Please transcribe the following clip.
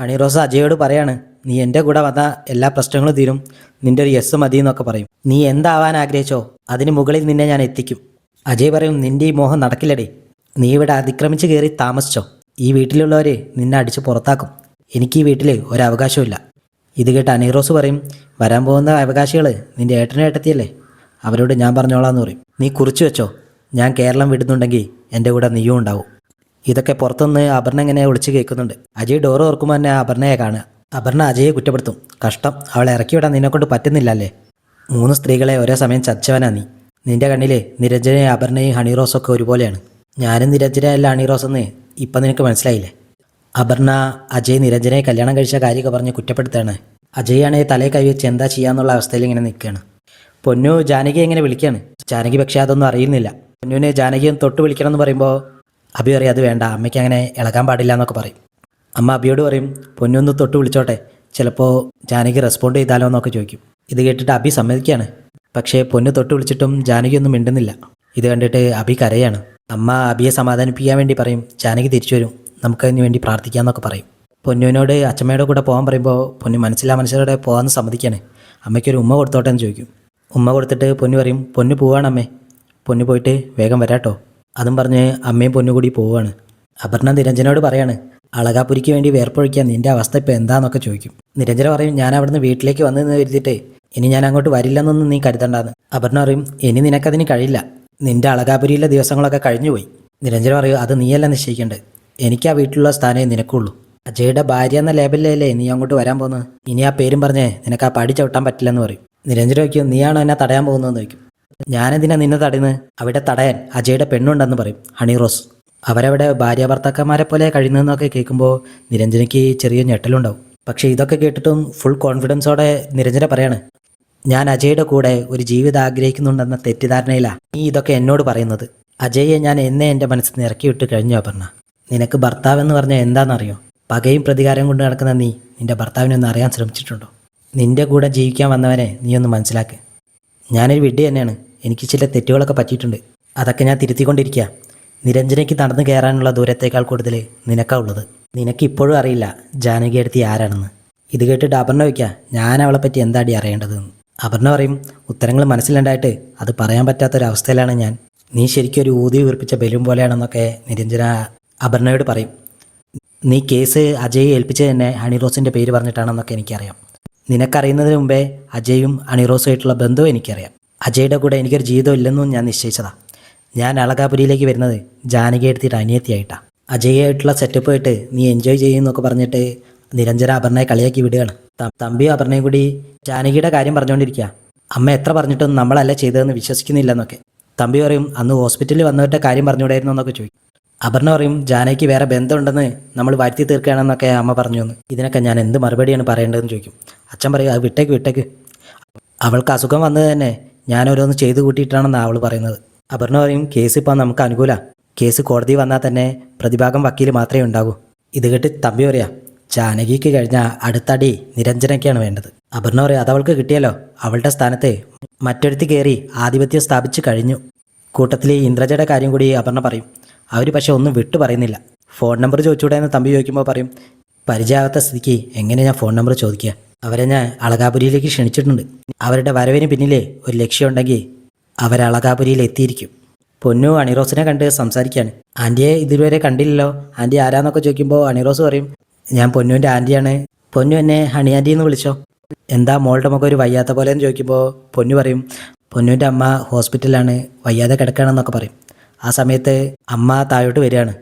അണിറോസ് അജയോട് പറയാണ് നീ എന്റെ കൂടെ വന്ന എല്ലാ പ്രശ്നങ്ങളും തീരും. നിന്റെ ഒരു യെസ് മതി എന്നൊക്കെ പറയും. നീ എന്താവാൻ ആഗ്രഹിച്ചോ? അതിന് മുകളിൽ നിന്നെ ഞാൻ എത്തിക്കും. അജയ് പറയും നിന്റെ ഈ മോഹം നടക്കില്ലടേ. നീ ഇവിടെ അതിക്രമിച്ച് കയറി താമസിച്ചോ? ഈ വീട്ടിലുള്ളവരെ നിന്നെ അടിച്ച് പുറത്താക്കും. എനിക്ക് ഈ വീട്ടിൽ ഒരു അവകാശമില്ല ഇത് കേട്ട് അനീറോസ് പറയും വരാൻ പോകുന്ന അവകാശികൾ നിന്റെ ഏട്ടനെ ഏട്ടത്തിയല്ലേ? അവരോട് ഞാൻ പറഞ്ഞോളാം എന്ന് പറയും. നീ കുറിച്ചു വെച്ചോ? ഞാൻ കേരളം വിടുന്നുണ്ടെങ്കിൽ എന്റെ കൂടെ നീയും ഉണ്ടാവും. ഇതൊക്കെ പുറത്തുനിന്ന് അപർണ ഇങ്ങനെ ഒളിച്ച് കേൾക്കുന്നുണ്ട്. അജയ് ഡോർ ഓർക്കുമ്പോൾ തന്നെ അപർണയെ കാണുക. അപർണ അജയെ കുറ്റപ്പെടുത്തും. കഷ്ടം. അവളെ ഇറക്കിവിടാൻ നിന്നെക്കൊണ്ട് പറ്റുന്നില്ലല്ലേ? മൂന്ന് സ്ത്രീകളെ ഒരേ സമയം ചച്ചവനാ നീ. നിന്റെ കണ്ണിലെ നിരഞ്ജനയും അപർണയും ഹണിറോസും ഹണിറോസൊക്കെ ഒരുപോലെയാണ്. ഞാനും നിരഞ്ജനയല്ല ഹണിറോസ് എന്ന് ഇപ്പം നിനക്ക് മനസ്സിലായില്ലേ? അപർണ അജയ് നിരഞ്ജനെ കല്യാണം കഴിച്ച കാര്യമൊക്കെ പറഞ്ഞ് കുറ്റപ്പെടുത്താണ്. അജയാണെ തലയെ കൈവച്ച് എന്താ ചെയ്യാന്നുള്ള അവസ്ഥയിൽ ഇങ്ങനെ നിൽക്കുകയാണ് പൊന്നു ജാനകി എങ്ങനെ വിളിക്കുകയാണ് ജാനകി പക്ഷേ അതൊന്നും അറിയുന്നില്ല. പൊന്നുവിനെ ജാനകിയും തൊട്ട് വിളിക്കണം എന്ന് പറയുമ്പോൾ അബി പറയും അത് വേണ്ട അമ്മയ്ക്ക് അങ്ങനെ ഇളകാൻ പാടില്ല എന്നൊക്കെ പറയും. അമ്മ അബിയോട് പറയും പൊന്നൊന്ന് തൊട്ട് വിളിച്ചോട്ടെ ചിലപ്പോൾ ജാനകി റെസ്പോണ്ട് ചെയ്താലോ എന്നൊക്കെ ചോദിക്കും. ഇത് കേട്ടിട്ട് അബി സമ്മതിക്കുകയാണ്. പക്ഷേ പൊന്നു തൊട്ട് വിളിച്ചിട്ടും ജാനകി ഒന്നും മിണ്ടുന്നില്ല. ഇത് കണ്ടിട്ട് അബി കരയാണ്. അമ്മ അബിയെ സമാധാനിപ്പിക്കാൻ വേണ്ടി പറയും ജാനകി തിരിച്ചു വരും നമുക്കതിന് വേണ്ടി പ്രാർത്ഥിക്കാമെന്നൊക്കെ പറയും. പൊന്നുവിനോട് അച്ഛമ്മയുടെ കൂടെ പോകാൻ പറയുമ്പോൾ പൊന്നു മനസ്സിലാ മനസ്സിലൂടെ പോകാമെന്ന് സമ്മതിക്കാണ്. അമ്മയ്ക്കൊരു ഉമ്മ കൊടുത്തോട്ടെ എന്ന് ചോദിക്കും. ഉമ്മ കൊടുത്തിട്ട് പൊന്നു പറയും പൊന്നു പോവാണ് അമ്മേ പൊന്നു പോയിട്ട് വേഗം വരാട്ടോ. അതും പറഞ്ഞ് അമ്മയും പൊന്നും കൂടി പോവാണ്. അപർണ നിരഞ്ജനോട് പറയാണ് അളകാപുരിക്ക് വേണ്ടി വേർപ്പൊഴിക്കാൻ നിന്റെ അവസ്ഥ ഇപ്പം എന്താന്നൊക്കെ ചോദിക്കും. നിരഞ്ജന പറയും ഞാൻ അവിടുന്ന് വീട്ടിലേക്ക് വന്നെന്ന് കരുതിയിട്ട് ഇനി ഞാൻ അങ്ങോട്ട് വരില്ലെന്നൊന്നും നീ കരുതണ്ടാന്ന്. അപർണ പറയും ഇനി നിനക്കതിന് കഴിയില്ല. നിന്റെ അളകാപുരിയിലെ ദിവസങ്ങളൊക്കെ കഴിഞ്ഞുപോയി നിരഞ്ജന പറയും അത് നീയല്ല നിശ്ചയിക്കേണ്ടത്. എനിക്ക് ആ വീട്ടിലുള്ള സ്ഥാനമേ നിനക്കുള്ളൂ. അജയുടെ ഭാര്യ എന്ന ലേബലിലല്ലേ നീ അങ്ങോട്ട് വരാൻ പോകുന്നത്? ഇനി ആ പേരും പറഞ്ഞേ നിനക്ക് ആ പടി ചവിട്ടാൻ പറ്റില്ലെന്ന് പറയും. നിരഞ്ജന വയ്ക്കും നീയാണോ എന്നെ തടയാൻ പോകുന്നതെന്ന് ചോദിക്കും. ഞാനെന്തിനാ നിന്നെ തടയുന്നത് അവിടെ തടയാൻ അജയുടെ പെണ്ണുണ്ടെന്ന് പറയും ഹണി റോസ്. അവരവിടെ ഭാര്യ ഭർത്താക്കന്മാരെ പോലെ കഴിയുന്നതെന്നൊക്കെ കേൾക്കുമ്പോൾ നിരഞ്ജനയ്ക്ക് ചെറിയ ഞെട്ടലുണ്ടാവും. പക്ഷേ ഇതൊക്കെ കേട്ടിട്ടും ഫുൾ കോൺഫിഡൻസോടെ നിരഞ്ജന പറയാണ് ഞാൻ അജയുടെ കൂടെ ഒരു ജീവിതം ആഗ്രഹിക്കുന്നുണ്ടെന്ന തെറ്റിദ്ധാരണയിലാണ് നീ ഇതൊക്കെ എന്നോട് പറയുന്നത്. അജയെ ഞാൻ എന്നെ എന്റെ മനസ്സിൽ നിന്ന് ഇറക്കിവിട്ട് കഴിഞ്ഞു അപർണ. നിനക്ക് ഭർത്താവെന്ന് പറഞ്ഞാൽ എന്താണെന്നറിയോ? പകയും പ്രതികാരം കൊണ്ട് നടക്കുന്ന നീ നിന്റെ ഭർത്താവിനൊന്ന് അറിയാൻ ശ്രമിച്ചിട്ടുണ്ടോ? നിന്റെ കൂടെ ജീവിക്കാൻ വന്നവനെ നീ ഒന്ന് മനസ്സിലാക്ക്. ഞാനൊരു വിഡ്ഢി തന്നെയാണ്. എനിക്ക് ചില തെറ്റുകളൊക്കെ പറ്റിയിട്ടുണ്ട്. അതൊക്കെ ഞാൻ തിരുത്തിക്കൊണ്ടിരിക്കുക നിരഞ്ജനയ്ക്ക് നടന്നു കയറാനുള്ള ദൂരത്തേക്കാൾ കൂടുതൽ നിനക്കാ ഉള്ളത്. നിനക്ക് ഇപ്പോഴും അറിയില്ല ജാനകി അടുത്ത് ആരാണെന്ന്. ഇത് കേട്ടിട്ട് അപർണ വയ്ക്കുക ഞാൻ അവളെ പറ്റി എന്താടി അറിയേണ്ടതെന്ന്? അപർണ പറയും ഉത്തരങ്ങൾ മനസ്സിലുണ്ടായിട്ട് അത് പറയാൻ പറ്റാത്തൊരവസ്ഥയിലാണ് ഞാൻ. നീ ശരിക്കും ഒരു ഊതി വീർപ്പിച്ച ബലൂൺ പോലെയാണെന്നൊക്കെ നിരഞ്ജന അപർണയോട് പറയും. നീ കേസ് അജയ് ഏൽപ്പിച്ചത് തന്നെ അണിറോസിന്റെ പേര് പറഞ്ഞിട്ടാണെന്നൊക്കെ എനിക്കറിയാം. നിനക്കറിയുന്നതിന് മുമ്പേ അജയും അണിറോസുമായിട്ടുള്ള ബന്ധവും എനിക്കറിയാം. അജയുടെ കൂടെ എനിക്കൊരു ജീവിതം ഇല്ലെന്നും ഞാൻ നിശ്ചയിച്ചതാ. ഞാൻ അളകാപുരിയിലേക്ക് വരുന്നത് ജാനകി എടുത്തിട്ട് അനിയത്തിയായിട്ടാണ് അജയായിട്ടുള്ള സെറ്റപ്പ് ആയിട്ട് നീ എൻജോയ് ചെയ്യുന്നൊക്കെ പറഞ്ഞിട്ട് നിരഞ്ജന അപർണയെ കളിയാക്കി വിടുകയാണ്. തമ്പി തമ്പിയും അപർണയും കൂടി ജാനകിയുടെ കാര്യം പറഞ്ഞുകൊണ്ടിരിക്കുക അമ്മ എത്ര പറഞ്ഞിട്ടും നമ്മളല്ല ചെയ്തതെന്ന് വിശ്വസിക്കുന്നില്ലെന്നൊക്കെ. തമ്പി പറയും അന്ന് ഹോസ്പിറ്റലിൽ വന്നവരുടെ കാര്യം പറഞ്ഞുകൂടായിരുന്നു എന്നൊക്കെ ചോദിക്കും. അപർണ പറയും ജാനകിക്ക് വേറെ ബന്ധമുണ്ടെന്ന് നമ്മൾ വരുത്തി തീർക്കുകയാണെന്നൊക്കെ അമ്മ പറഞ്ഞു എന്ന് ഇതിനൊക്കെ ഞാൻ എന്ത് മറുപടിയാണ് പറയേണ്ടതെന്ന് ചോദിക്കും. അച്ഛൻ പറയും അത് വിട്ടേക്ക് വിട്ടേക്ക്. അവൾക്ക് അസുഖം വന്നത് തന്നെ ഞാൻ ഓരോന്ന് ചെയ്തു കൂട്ടിയിട്ടാണെന്നാണ് അവൾ പറയുന്നത്. അപർണ പറയും കേസ് ഇപ്പോൾ നമുക്ക് അനുകൂല. കേസ് കോടതി വന്നാൽ തന്നെ പ്രതിഭാഗം വക്കീൽ മാത്രമേ ഉണ്ടാകൂ. ഇത് കേട്ട് തമ്പി പറയാം ജാനകിക്ക് കഴിഞ്ഞ അടുത്തടി നിരഞ്ജനയ്ക്കാണ് വേണ്ടത്. അപർണ പറയും അതവൾക്ക് കിട്ടിയല്ലോ. അവളുടെ സ്ഥാനത്ത് മറ്റൊരുത്തി കയറി ആധിപത്യം സ്ഥാപിച്ചു കഴിഞ്ഞു. കൂട്ടത്തിൽ ഇന്ദ്രജയുടെ കാര്യം കൂടി അപർണ പറയും. അവർ പക്ഷെ ഒന്നും വിട്ടു പറയുന്നില്ല. ഫോൺ നമ്പർ ചോദിച്ചൂടെ എന്ന് തമ്പി ചോദിക്കുമ്പോൾ പറയും പരിചയമാകാത്ത സ്ഥിതിക്ക് എങ്ങനെ ഞാൻ ഫോൺ നമ്പർ ചോദിക്കുക? അവരെ ഞാൻ അളകാപുരിയിലേക്ക് ക്ഷണിച്ചിട്ടുണ്ട്. അവരുടെ വരവിന് പിന്നിലെ ഒരു ലക്ഷ്യമുണ്ടെങ്കിൽ അവർ അളകാപുരിയിൽ എത്തിയിരിക്കും. പൊന്നു അണിറോസിനെ കണ്ട് സംസാരിക്കുകയാണ് ആന്റിയെ ഇതുവരെ കണ്ടില്ലല്ലോ. ആന്റി ആരാന്നൊക്കെ ചോദിക്കുമ്പോൾ അണിറോസ് പറയും ഞാൻ പൊന്നുവിന്റെ ആന്റിയാണ് പൊന്നു എന്നെ ഹണി ആന്റി എന്ന് വിളിച്ചോ. എന്താ മോളുടെ മുഖം ഒരു വയ്യാത്ത പോലെ എന്ന് ചോദിക്കുമ്പോൾ പൊന്നു പറയും പൊന്നുവിന്റെ അമ്മ ഹോസ്പിറ്റലാണ് വയ്യാതെ കിടക്കുകയാണെന്നൊക്കെ പറയും. ആ സമയത്ത് അമ്മ താഴോട്ട് വരികയാണ്.